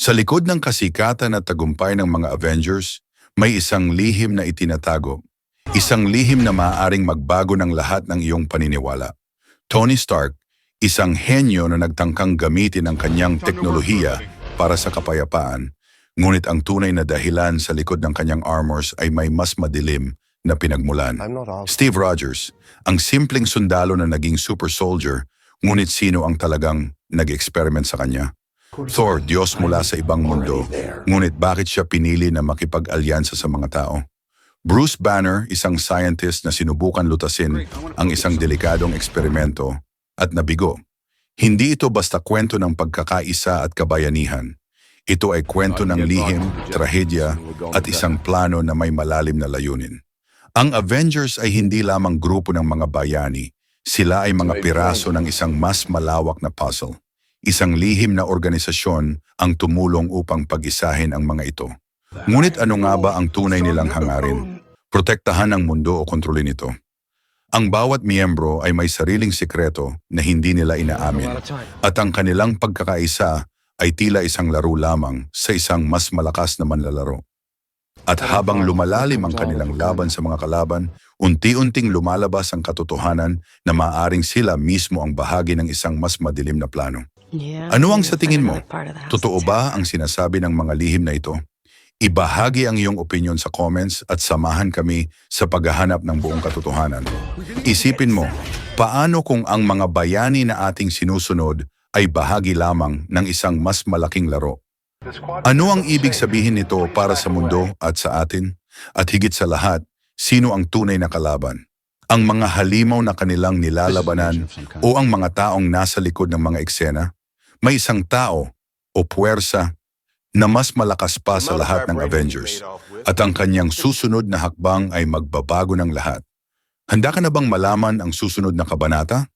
Sa likod ng kasikatan at tagumpay ng mga Avengers, may isang lihim na itinatago. Isang lihim na maaaring magbago ng lahat ng iyong paniniwala. Tony Stark, isang henyo na nagtangkang gamitin ang kanyang teknolohiya para sa kapayapaan, ngunit ang tunay na dahilan sa likod ng kanyang armors ay may mas madilim na pinagmulan. Steve Rogers, ang simpleng sundalo na naging super soldier, ngunit sino ang talagang nag-experiment sa kanya? Thor, Diyos mula sa ibang mundo, ngunit bakit siya pinili na makipag-alyansa sa mga tao? Bruce Banner, isang scientist na sinubukan lutasin ang isang delikadong eksperimento at nabigo. Hindi ito basta kwento ng pagkakaisa at kabayanihan. Ito ay kwento ng lihim, trahedya at isang plano na may malalim na layunin. Ang Avengers ay hindi lamang grupo ng mga bayani. Sila ay mga piraso ng isang mas malawak na puzzle. Isang lihim na organisasyon ang tumulong upang pag-isahin ang mga ito. Ngunit ano nga ba ang tunay nilang hangarin? Protektahan ang mundo o kontrolin ito. Ang bawat miyembro ay may sariling sikreto na hindi nila inaamin at ang kanilang pagkakaisa ay tila isang laro lamang sa isang mas malakas na manlalaro. At habang lumalalim ang kanilang laban sa mga kalaban, unti-unting lumalabas ang katotohanan na maaaring sila mismo ang bahagi ng isang mas madilim na plano. Ano ang sa tingin mo? Totoo ba ang sinasabi ng mga lihim na ito? Ibahagi ang iyong opinion sa comments at samahan kami sa paghahanap ng buong katotohanan. Isipin mo, paano kung ang mga bayani na ating sinusunod ay bahagi lamang ng isang mas malaking laro? Ano ang ibig sabihin nito para sa mundo at sa atin? At higit sa lahat, sino ang tunay na kalaban? Ang mga halimaw na kanilang nilalabanan o ang mga taong nasa likod ng mga eksena? May isang tao o puwersa na mas malakas pa sa lahat ng Avengers at ang kanyang susunod na hakbang ay magbabago ng lahat. Handa ka na bang malaman ang susunod na kabanata?